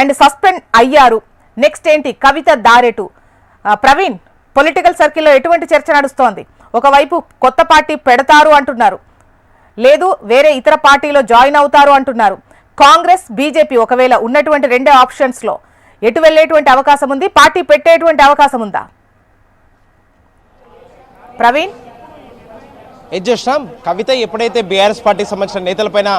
And suspend అయ్యారు. Next ఏంటి? కవిత దారెటు. Praveen political సర్కిల్లో ఎటువంటి చర్చ నడుస్తోంది? ఒకవైపు కొత్త పార్టీ పెడతారు అంటున్నారు. లేదు వేరే ఇతర పార్టీలో జాయిన్ అవుతారు అంటున్నారు. కాంగ్రెస్ బీజేపీ ఒకవేళ ఉన్నటువంటి రెండే ఆప్షన్స్లో ఎటు వెళ్ళేటువంటి అవకాశం ఉంది? పార్టీ పెట్టేటువంటి అవకాశం ఉందా? ప్రవీణ్? ఏం చేసినాం కవిత ఎప్పుడైతే బీఆర్ఎస్ పార్టీకి సంబంధించిన నేతలపైన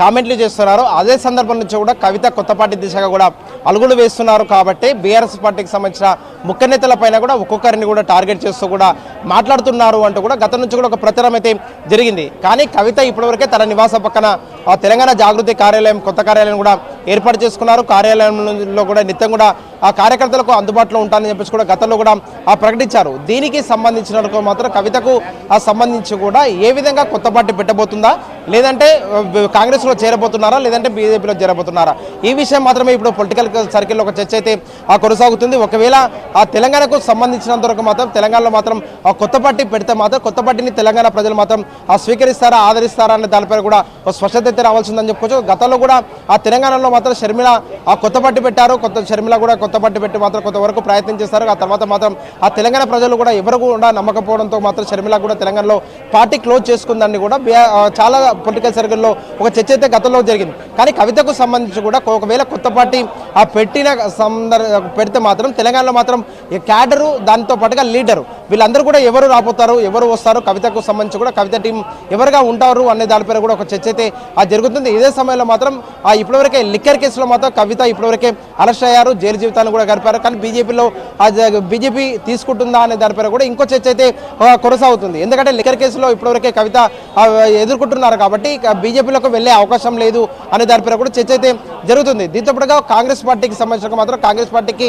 కామెంట్లు చేస్తున్నారు. అదే సందర్భం నుంచి కూడా కవిత కొత్త పార్టీ దిశగా కూడా అలుగులు వేస్తున్నారు. కాబట్టి బీఆర్ఎస్ పార్టీకి సంబంధించిన ముఖ్య నేతలపైన కూడా ఒక్కొక్కరిని కూడా టార్గెట్ చేస్తూ కూడా మాట్లాడుతున్నారు అంటూ కూడా గతం నుంచి కూడా ఒక ప్రచారం అయితే జరిగింది. కానీ కవిత ఇప్పటివరకే తన నివాస పక్కన ఆ తెలంగాణ జాగృతి కార్యాలయం కొత్త కార్యాలయం కూడా ఏర్పాటు చేసుకున్నారు. కార్యాలయంలో కూడా నిత్యం కూడా ఆ కార్యకర్తలకు అందుబాటులో ఉంటానని చెప్పేసి కూడా గతంలో కూడా ఆ ప్రకటించారు. దీనికి సంబంధించిన మాత్రం కవితకు ఆ సంబంధించి కూడా ఏ విధంగా కొత్త పార్టీ పెట్టబోతుందా? లేదంటే కాంగ్రెస్లో చేరబోతున్నారా? లేదంటే బీజేపీలో చేరబోతున్నారా? ఈ విషయం మాత్రమే ఇప్పుడు పొలిటికల్ సర్కిల్లో ఒక చర్చ అయితే ఆ కొనసాగుతుంది. ఒకవేళ ఆ తెలంగాణకు సంబంధించినంత వరకు మాత్రం తెలంగాణలో మాత్రం ఆ కొత్త పార్టీ పెడితే మాత్రం కొత్త పార్టీని తెలంగాణ ప్రజలు మాత్రం ఆ స్వీకరిస్తారా ఆదరిస్తారా అనే దానిపై కూడా ఒక స్పష్టత అయితే రావాల్సిందని చెప్పుకోవచ్చు. గతంలో కూడా ఆ తెలంగాణలో మాత్రం షర్మిల ఆ కొత్త పార్టీ పెట్టారు. కొత్త షర్మిల కూడా కొత్త పార్టీ పెట్టి మాత్రం కొంతవరకు ప్రయత్నం చేస్తారు. ఆ తర్వాత మాత్రం ఆ తెలంగాణ ప్రజలు కూడా ఎవరు కూడా నమ్మకపోవడంతో మాత్రం షర్మిల కూడా తెలంగాణలో పార్టీ క్లోజ్ చేసుకుందని కూడా. చాలా పొలిటికల్ సర్కిల్లో ఒక చర్చ అయితే గతంలో జరిగింది. కానీ కవితకు సంబంధించి కూడా ఒకవేళ కొత్త పార్టీ ఆ పెట్టిన సందర్ పెడితే మాత్రం తెలంగాణలో మాత్రం క్యాడరు దాంతో పాటుగా లీడరు. వీళ్ళందరూ కూడా ఎవరు రాబోతారు ఎవరు వస్తారు కవితకు సంబంధించి కూడా కవిత టీం ఎవరుగా ఉంటారు అనే దానిపైన కూడా ఒక చర్చ అయితే ఆ జరుగుతుంది. ఇదే సమయంలో మాత్రం ఆ ఇప్పటివరకే లిక్కర్ కేసులో మాత్రం కవిత ఇప్పటివరకే అరెస్ట్ అయ్యారు. జైలు జీవితాన్ని కూడా గడిపారు. కానీ బీజేపీలో బీజేపీ తీసుకుంటుందా అనే దానిపై కూడా ఇంకో చర్చ అయితే కొనసాగుతుంది. ఎందుకంటే లిక్కర్ కేసులో ఇప్పటివరకే కవిత ఎదుర్కొంటున్నారు కాబట్టి బీజేపీలోకి వెళ్ళే అవకాశం లేదు అనే దానిపై కూడా చర్చ అయితే జరుగుతుంది. దీంతో పాటుగా కాంగ్రెస్ పార్టీకి సంబంధించిన మాత్రం కాంగ్రెస్ పార్టీకి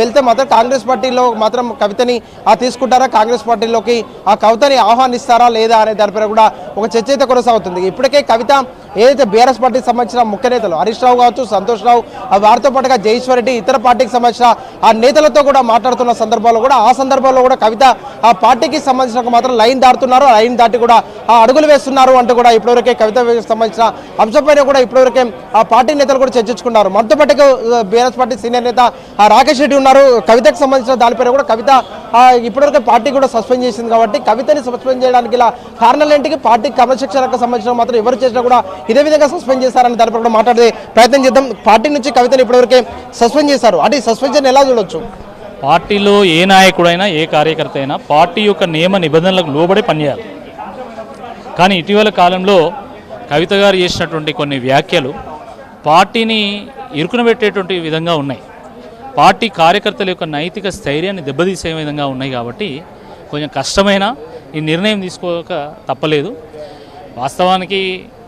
వెళ్తే మాత్రం కాంగ్రెస్ పార్టీలో మాత్రం కవితని ఆ, తీసుకుంటారా? కాంగ్రెస్ పార్టీలోకి ఆ కవితని ఆహ్వానిస్తారా లేదా అనే దానిపై కూడా ఒక చర్చ అయితే కొనసాగుతుంది. ఇప్పటికే కవిత ఏదైతే బీఆర్ఎస్ పార్టీకి సంబంధించిన ముఖ్య నేతలు హరీష్ రావు కావచ్చు సంతోష్ రావు ఆ వారితో పాటుగా జయేశ్వర్ రెడ్డి ఇతర పార్టీకి సంబంధించిన ఆ నేతలతో కూడా మాట్లాడుతున్న సందర్భాల్లో కూడా ఆ సందర్భంలో కూడా కవిత ఆ పార్టీకి సంబంధించిన మాత్రం లైన్ దాటుతున్నారు. లైన్ దాటి కూడా ఆ అడుగులు వేస్తున్నారు అంటూ కూడా ఇప్పటివరకే కవిత సంబంధించిన అంశంపైన కూడా ఇప్పటివరకే ఆ పార్టీ నేతలు కూడా చర్చించుకున్నారు. మనతో పాటుగా బీఆర్ఎస్ పార్టీ సీనియర్ నేత రాకేష్ రెడ్డి ఉన్నారు. కవితకు సంబంధించిన దానిపైన కూడా కవిత ఇప్పటివరకు పార్టీ కూడా సస్పెండ్ చేసింది కాబట్టి కవితని సస్పెండ్ చేయడానికి ఇలా కారణాలు ఏంటికి? పార్టీ క్రమశిక్షణకు సంబంధించిన మాత్రం ఎవరు చేసినా కూడా ఇదే విధంగా సస్పెండ్ చేశారని దానిపై కూడా మాట్లాడే ప్రయత్నం చేద్దాం. పార్టీ నుంచి కవితను ఇప్పటివరకే సస్పెండ్ చేశారు. అంటే సస్పెన్షన్ ఎలా చూడొచ్చు? పార్టీలో ఏ నాయకుడైనా ఏ కార్యకర్త అయినా పార్టీ యొక్క నియమ నిబంధనలకు లోబడి పనిచేయాలి. కానీ ఇటీవల కాలంలో కవిత గారు చేసినటువంటి కొన్ని వ్యాఖ్యలు పార్టీని ఇరుకునబెట్టేటువంటి విధంగా ఉన్నాయి. పార్టీ కార్యకర్తల యొక్క నైతిక స్థైర్యాన్ని దెబ్బతీసే విధంగా ఉన్నాయి కాబట్టి కొంచెం కష్టమైన ఈ నిర్ణయం తీసుకోక తప్పలేదు. వాస్తవానికి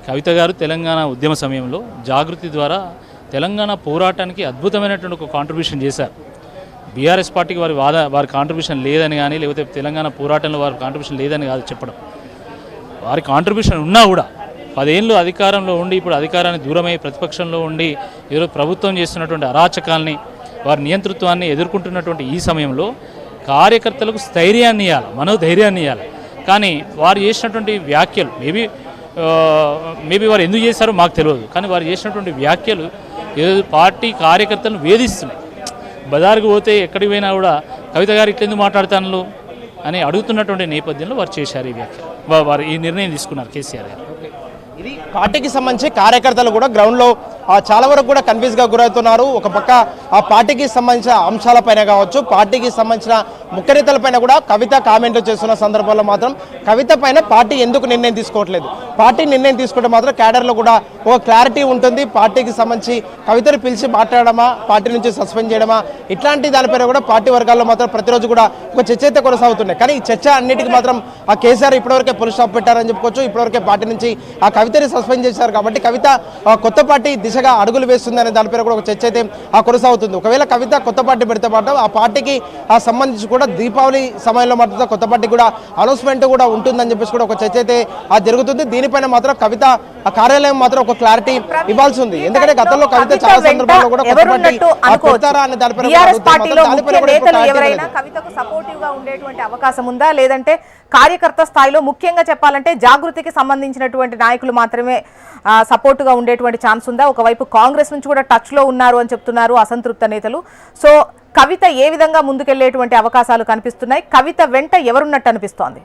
కవిత గారు తెలంగాణ ఉద్యమ సమయంలో జాగృతి ద్వారా తెలంగాణ పోరాటానికి అద్భుతమైనటువంటి ఒక కాంట్రిబ్యూషన్ చేశారు. బీఆర్ఎస్ పార్టీకి వారి వాద వారి కాంట్రిబ్యూషన్ లేదని కానీ లేకపోతే తెలంగాణ పోరాటంలో వారి కాంట్రిబ్యూషన్ లేదని కాదు చెప్పడం. వారి కాంట్రిబ్యూషన్ ఉన్నా కూడా పదేళ్ళు అధికారంలో ఉండి ఇప్పుడు అధికారాన్ని దూరమై ప్రతిపక్షంలో ఉండి ఈరోజు ప్రభుత్వం చేస్తున్నటువంటి అరాచకాల్ని వారి నియంతృత్వాన్ని ఎదుర్కొంటున్నటువంటి ఈ సమయంలో కార్యకర్తలకు స్థైర్యాన్ని ఇవ్వాలి మనోధైర్యాన్ని ఇవ్వాలి కానీ వారు చేసినటువంటి వ్యాఖ్యలు మేబీ మేబీ వారు ఎందుకు చేశారో మాకు తెలియదు. కానీ వారు చేసినటువంటి వ్యాఖ్యలు ఏదో పార్టీ కార్యకర్తలను వేధిస్తున్నాయి. బజారుకు పోతే ఎక్కడికి పోయినా కూడా కవిత గారు ఇట్లెందుకు మాట్లాడతాను అని అడుగుతున్నటువంటి నేపథ్యంలో వారు చేశారు ఈ వ్యాఖ్య. వారు ఈ నిర్ణయం తీసుకున్నారు కేసీఆర్ గారు. ఇది పార్టీకి సంబంధించి కార్యకర్తలు కూడా గ్రౌండ్లో చాలా వరకు కూడా కన్ఫ్యూజ్గా గురవుతున్నారు. ఒక పక్క ఆ పార్టీకి సంబంధించిన అంశాలపైన కావచ్చు పార్టీకి సంబంధించిన ముఖ్య నేతలపైన కూడా కవిత కామెంట్లు చేస్తున్న సందర్భంలో మాత్రం కవిత పైన పార్టీ ఎందుకు నిర్ణయం తీసుకోవట్లేదు? పార్టీ నిర్ణయం తీసుకుంటే మాత్రం క్యాడర్లో కూడా ఒక క్లారిటీ ఉంటుంది. పార్టీకి సంబంధించి కవితను పిలిచి మాట్లాడమా పార్టీ నుంచి సస్పెండ్ చేయడమా ఇట్లాంటి దానిపైన కూడా పార్టీ వర్గాల్లో మాత్రం ప్రతిరోజు కూడా ఒక చర్చ అయితే కొనసాగుతున్నాయి. కానీ ఈ చర్చ అన్నిటికీ మాత్రం ఆ కేసీఆర్ ఇప్పటివరకే పోలీస్ పెట్టారని చెప్పుకోవచ్చు. ఇప్పటివరకే పార్టీ నుంచి ఆ కవితని సస్పెండ్ చేశారు కాబట్టి కవిత కొత్త పార్టీ దిశగా అడుగులు వేస్తుంది అనే దానిపైన కూడా ఒక చర్చ అయితే ఆ కొనసాగుతుంది. ఒకవేళ కవిత కొత్త పార్టీ పెడితే మాత్రం ఆ పార్టీకి ఆ సంబంధించి కూడా దీపావళి సమయంలో మాత్రం కొత్త పార్టీ కూడా అనౌన్స్మెంట్ కూడా ఉంటుందని చెప్పేసి కూడా ఒక చర్చ అయితే ఆ జరుగుతుంది. దీనిపైన మాత్రం కవిత ఆ కార్యాలయం మాత్రం ఒక క్లారిటీ ఇవ్వాల్సి ఉంది. ఎందుకంటే గతంలో కవిత చాలా సందర్భాల్లో కూడా కొత్త పార్టీ. పెడతారా అనే దానిపైన దానిపైన కూడా ఉండేటువంటి అవకాశం ఉందా? లేదంటే కార్యకర్త స్థాయిలో ముఖ్యంగా చెప్పాలంటే జాగృతికి సంబంధించినటువంటి నాయకులు మాత్రమే సపోర్టుగా ఉండేటువంటి ఛాన్స్ ఉందా? ఒకవైపు కాంగ్రెస్ నుంచి కూడా టచ్లో ఉన్నారు అని చెప్తున్నారు అసంతృప్త నేతలు. సో కవిత ఏ విధంగా ముందుకెళ్ళేటువంటి అవకాశాలు కనిపిస్తున్నాయి? కవిత వెంట ఎవరున్నట్టు అనిపిస్తోంది?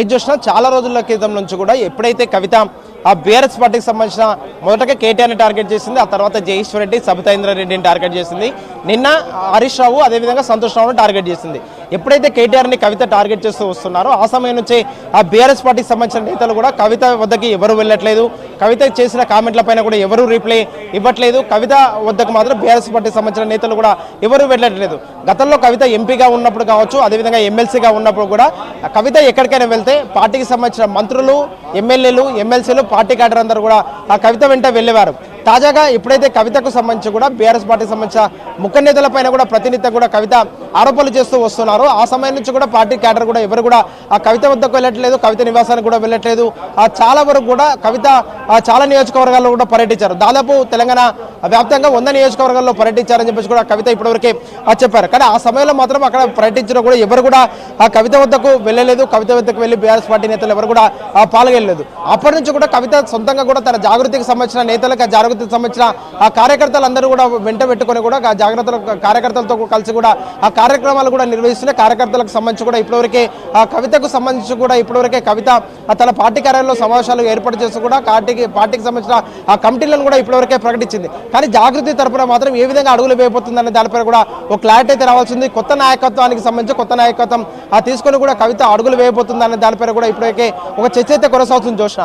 ఏం చూసినా చాలా రోజుల క్రితం నుంచి కూడా ఎప్పుడైతే కవిత ఆ బీఆర్ఎస్ పార్టీకి సంబంధించిన మొదటగా కేటీఆర్ని టార్గెట్ చేసింది ఆ తర్వాత జయేశ్వర్ రెడ్డి సబితాయింద్ర రెడ్డిని టార్గెట్ చేసింది. నిన్న హరీష్ రావు అదేవిధంగా సంతోష్ రావును టార్గెట్ చేసింది. ఎప్పుడైతే కేటీఆర్ని కవిత టార్గెట్ చేస్తూ వస్తున్నారో ఆ సమయం నుంచి ఆ బీఆర్ఎస్ పార్టీకి సంబంధించిన నేతలు కూడా కవిత వద్దకి ఎవరు వెళ్ళట్లేదు. కవిత చేసిన కామెంట్ల పైన కూడా ఎవరు రీప్లై ఇవ్వట్లేదు. కవిత వద్దకు మాత్రం బీఆర్ఎస్ పార్టీకి సంబంధించిన నేతలు కూడా ఎవరు వెళ్ళట్లేదు. గతంలో కవిత ఎంపీగా ఉన్నప్పుడు కావచ్చు అదేవిధంగా ఎమ్మెల్సీగా ఉన్నప్పుడు కూడా కవిత ఎక్కడికైనా వెళ్తే పార్టీకి సంబంధించిన మంత్రులు ఎమ్మెల్యేలు ఎమ్మెల్సీలు పార్టీ క్యాడర్ అందరూ కూడా ఆ కవిత వెంట వెళ్ళేవారు. తాజాగా ఇప్పుడైతే కవితకు సంబంధించి కూడా బీఆర్ఎస్ పార్టీకి సంబంధించిన ముఖ్య నేతలపైన కూడా ప్రతినిత్యం కూడా కవిత ఆరోపణలు చేస్తూ వస్తున్నారు. ఆ సమయం నుంచి కూడా పార్టీ క్యాడర్ కూడా ఎవరు కూడా ఆ కవిత వద్దకు వెళ్ళట్లేదు కవిత నివాసానికి కూడా వెళ్ళట్లేదు. ఆ చాలా వరకు కూడా కవిత చాలా నియోజకవర్గాల్లో కూడా పర్యటించారు. దాదాపు తెలంగాణ వ్యాప్తంగా వంద నియోజకవర్గాల్లో పర్యటించారని చెప్పేసి కూడా కవిత ఇప్పటివరకే చెప్పారు. కానీ ఆ సమయంలో మాత్రం అక్కడ పర్యటించిన కూడా ఎవరు కూడా ఆ కవిత వద్దకు వెళ్ళలేదు. కవిత వద్దకు వెళ్ళి బీఆర్ఎస్ పార్టీ నేతలు ఎవరు కూడా పాల్గొనలేదు. అప్పటి నుంచి కూడా కవిత సొంతంగా కూడా తన జాగృతికి సంబంధించిన నేతలకు జాగ్రత్తకు సంబంధించిన ఆ కార్యకర్తలందరూ కూడా వెంట పెట్టుకొని కూడా జాగ్రత్తలు జాగ్రత్తల కార్యకర్తలతో కలిసి కూడా ఆ కార్యక్రమాలు కూడా నిర్వహిస్తున్న కార్యకర్తలకు సంబంధించి కూడా ఇప్పటివరకే ఆ కవితకు సంబంధించి కూడా ఇప్పటివరకే కవిత తన పార్టీ కార్యాలయంలో సమావేశాలు ఏర్పాటు చేసి కూడా పార్టీకి పార్టీకి సంబంధించిన ఆ కమిటీలను కూడా ఇప్పటివరకే ప్రకటించింది. కానీ జాగృతి తరపున మాత్రం ఏ విధంగా అడుగులు వేయబోతుందనే దానిపై కూడా ఒక క్లారిటీ అయితే రావాల్సింది. కొత్త నాయకత్వానికి సంబంధించి కొత్త నాయకత్వం ఆ తీసుకొని కూడా కవిత అడుగులు వేయబోతుందనే దానిపై కూడా ఇప్పటికే ఒక చర్చ అయితే కొనసాగుతుంది. జోష్న?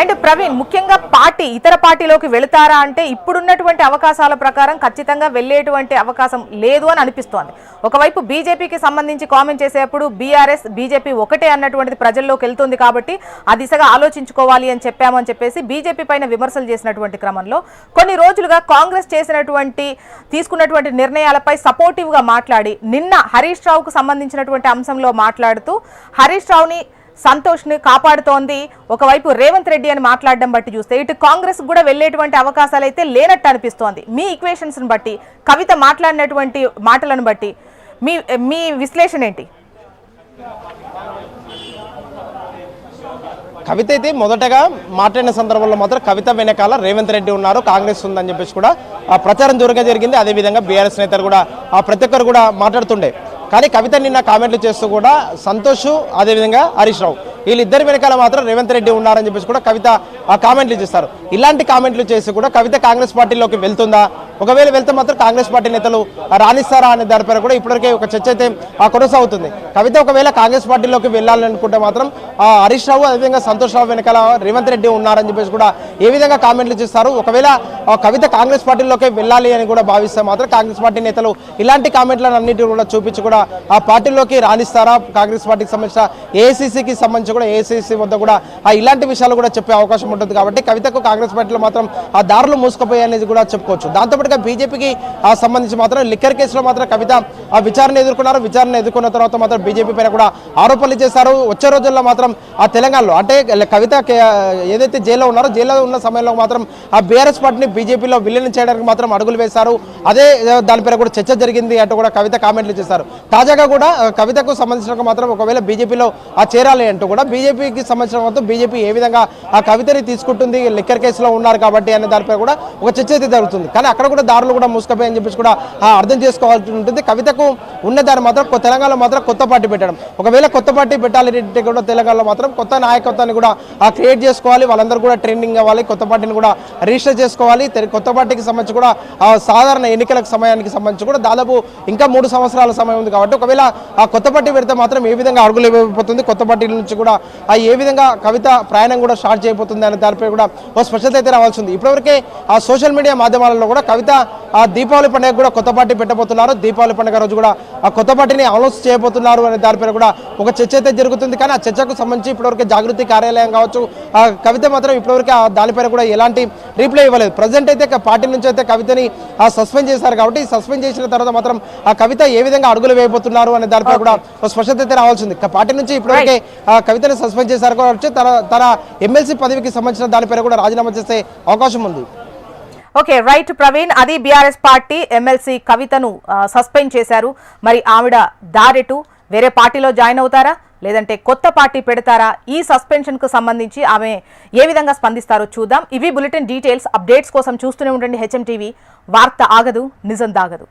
అండ్ ప్రవీణ్ ముఖ్యంగా పార్టీ ఇతర పార్టీలోకి వెళతారా అంటే ఇప్పుడున్నటువంటి అవకాశాల ప్రకారం ఖచ్చితంగా వెళ్ళేటువంటి అవకాశం లేదు అని అనిపిస్తోంది. ఒకవైపు బీజేపీకి సంబంధించి కామెంట్ చేసేటప్పుడు బీఆర్ఎస్ బీజేపీ ఒకటే అన్నటువంటిది ప్రజల్లోకి వెళ్తుంది కాబట్టి ఆ దిశగా ఆలోచించుకోవాలి అని చెప్పామని చెప్పేసి బీజేపీ పైన విమర్శలు చేసినటువంటి క్రమంలో కొన్ని రోజులుగా కాంగ్రెస్ చేసినటువంటి తీసుకున్నటువంటి నిర్ణయాలపై సపోర్టివ్గా మాట్లాడి నిన్న హరీష్ రావుకు సంబంధించినటువంటి అంశంలో మాట్లాడుతూ హరీష్ రావుని సంతోష్ని కాపాడుతోంది. ఒకవైపు రేవంత్ రెడ్డి అని మాట్లాడడం బట్టి చూస్తే ఇటు కాంగ్రెస్ కూడా వెళ్ళేటువంటి అవకాశాలు అయితే లేనట్టు అనిపిస్తోంది. మీ ఈక్వేషన్స్ని బట్టి కవిత మాట్లాడినటువంటి మాటలను బట్టి మీ మీ విశ్లేషణ ఏంటి? కవిత అయితే మొదటగా మాట్లాడిన సందర్భంలో మాత్రం కవిత వెనకాల రేవంత్ రెడ్డి ఉన్నారు కాంగ్రెస్ ఉందని చెప్పేసి కూడా ఆ ప్రచారం జోరుగా జరిగింది. అదేవిధంగా బీఆర్ఎస్ నేతలు కూడా ఆ ప్రతి ఒక్కరు కూడా మాట్లాడుతుండే. కానీ కవిత నిన్న కామెంట్లు చేస్తూ కూడా సంతోష్ అదేవిధంగా హరీష్ రావు. వీళ్ళిద్దరి వెనకాల మాత్రం రేవంత్ రెడ్డి ఉన్నారని చెప్పేసి కూడా కవిత ఆ కామెంట్లు చేస్తారు. ఇలాంటి కామెంట్లు చేసి కూడా కవిత కాంగ్రెస్ పార్టీలోకి వెళ్తుందా? ఒకవేళ వెళ్తే మాత్రం కాంగ్రెస్ పార్టీ నేతలు రాణిస్తారా అనే దానిపైన కూడా ఇప్పటికే ఒక చర్చ అయితే కొనసాగుతుంది. కవిత ఒకవేళ కాంగ్రెస్ పార్టీలోకి వెళ్ళాలనుకుంటే మాత్రం హరీష్ రావు అదేవిధంగా సంతోష్ రావు వెనకాల రేవంత్ రెడ్డి ఉన్నారని చెప్పేసి కూడా ఏ విధంగా కామెంట్లు చేస్తారు? ఒకవేళ కవిత కాంగ్రెస్ పార్టీలోకి వెళ్ళాలి అని కూడా భావిస్తే మాత్రం కాంగ్రెస్ పార్టీ నేతలు ఇలాంటి కామెంట్లను అన్నిటి కూడా చూపించి కూడా ఆ పార్టీలోకి రాణిస్తారా? కాంగ్రెస్ పార్టీకి సంబంధించిన ఏసీసీకి సంబంధించి కూడా ఏసీసీ వద్ద కూడా ఆ ఇలాంటి విషయాలు కూడా చెప్పే అవకాశం ఉంటుంది కాబట్టి కవితకు కాంగ్రెస్ పార్టీలో మాత్రం ఆ దారులు మూసుకుపోయాయి అనేది కూడా చెప్పుకోవచ్చు. దాంతోపాటుగా బీజేపీకి ఆ సంబంధించి మాత్రం లిక్కర్ కేసులో మాత్రం కవిత ఆ విచారణ ఎదుర్కొన్నారు. విచారణ ఎదుర్కొన్న తర్వాత మాత్రం బీజేపీ పైన కూడా ఆరోపణలు చేశారు. వచ్చే రోజుల్లో మాత్రం ఆ తెలంగాణలో అంటే కవిత కే- ఏదైతే జైల్లో ఉన్నారో జైల్లో ఉన్న సమయంలో మాత్రం ఆ బీఆర్ఎస్ పార్టీని బీజేపీలో విలీనం చేయడానికి మాత్రం అడుగులు వేశారు. అదే దానిపైన కూడా చర్చ జరిగింది అంటూ కూడా కవిత కామెంట్లు చేశారు. తాజాగా కూడా కవితకు సంబంధించిన మాత్రం ఒకవేళ బీజేపీలో ఆ చేరాలి అంటూ కూడా బీజేపీకి సంబంధించిన మాత్రం బీజేపీ ఏ విధంగా ఆ కవితని తీసుకుంటుంది లిక్కర్ కేసులో ఉన్నారు కాబట్టి అనే దానిపై కూడా ఒక చర్చ అయితే జరుగుతుంది. కానీ అక్కడ కూడా దారులు కూడా మూసుకపోయాయని చెప్పేసి కూడా అర్థం చేసుకోవాల్సి ఉంటుంది. కవితకు ఉన్న దాని మాత్రం కొ- తెలంగాణలో మాత్రం కొత్త పార్టీ పెట్టడం. ఒకవేళ కొత్త పార్టీ పెట్టాలంటే కూడా తెలంగాణలో మాత్రం కొత్త నాయకత్వాన్ని కూడా క్రియేట్ చేసుకోవాలి. వాళ్ళందరూ కూడా ట్రైనింగ్ అవ్వాలి. కొత్త పార్టీని కూడా రిజిస్టర్ చేసుకోవాలి. కొత్త పార్టీకి సంబంధించి కూడా సాధారణ ఎన్నికలకు సమయానికి సంబంధించి కూడా దాదాపు ఇంకా మూడు సంవత్సరాల సమయం ఉంది కాబట్టి ఒకవేళ ఆ కొత్త పార్టీ పెడితే మాత్రం ఏ విధంగా అడుగులు ఇవ్వబోతుంది? కొత్త పార్టీల నుంచి కూడా ఆ ఏ విధంగా కవిత ప్రయాణం కూడా స్టార్ట్ చేయబోతుంది అనే దానిపై కూడా ఒక స్పష్టత అయితే రావాల్సి ఉంది ఇప్పటివరకే ఆ సోషల్ మీడియా మాధ్యమాలలో కూడా కవిత ఆ దీపావళి పండుగ కూడా కొత్త పార్టీ పెట్టబోతున్నారు. దీపావళి పండుగ రోజు కూడా ఆ కొత్త పార్టీని అనౌన్స్ చేయబోతున్నారు అనే దానిపైన కూడా ఒక చర్చ అయితే జరుగుతుంది. కానీ ఆ చర్చకు సంబంధించి ఇప్పటివరకు జాగృతి కార్యాలయం కావచ్చు ఆ కవిత మాత్రం ఇప్పటివరకు ఆ దానిపైన కూడా ఎలాంటి రీప్లై ఇవ్వలేదు. ప్రజెంట్ అయితే పార్టీ నుంచి అయితే కవితని సస్పెండ్ చేశారు కాబట్టి సస్పెండ్ చేసిన తర్వాత మాత్రం ఆ కవిత ఏ విధంగా అడుగులు వేయబోతున్నారు అనే దానిపై కూడా స్పష్టత అయితే రావాల్సింది. పార్టీ నుంచి ఇప్పటివరకే ఆ కవితని సస్పెండ్ చేశారు కాబట్టి తన తన ఎమ్మెల్సీ పదవికి సంబంధించిన దానిపైన కూడా రాజీనామా చేసే అవకాశం ఉంది. ఓకే రైట్ ప్రవీణ్ అది బీఆర్ఎస్ పార్టీ ఎమ్మెల్సీ కవితను సస్పెండ్ చేశారు. మరి ఆవిడ దారెటు వేరే పార్టీలో జాయిన్ అవుతారా? లేదంటే కొత్త పార్టీ పెడతారా? ఈ సస్పెన్షన్కు సంబంధించి ఆమె ఏ విధంగా స్పందిస్తారో చూద్దాం. ఇవి బులెటిన్ డీటెయిల్స్ అప్డేట్స్ కోసం చూస్తూనే ఉండండి హెచ్ఎం టీవీ. వార్త ఆగదు నిజం దాగదు.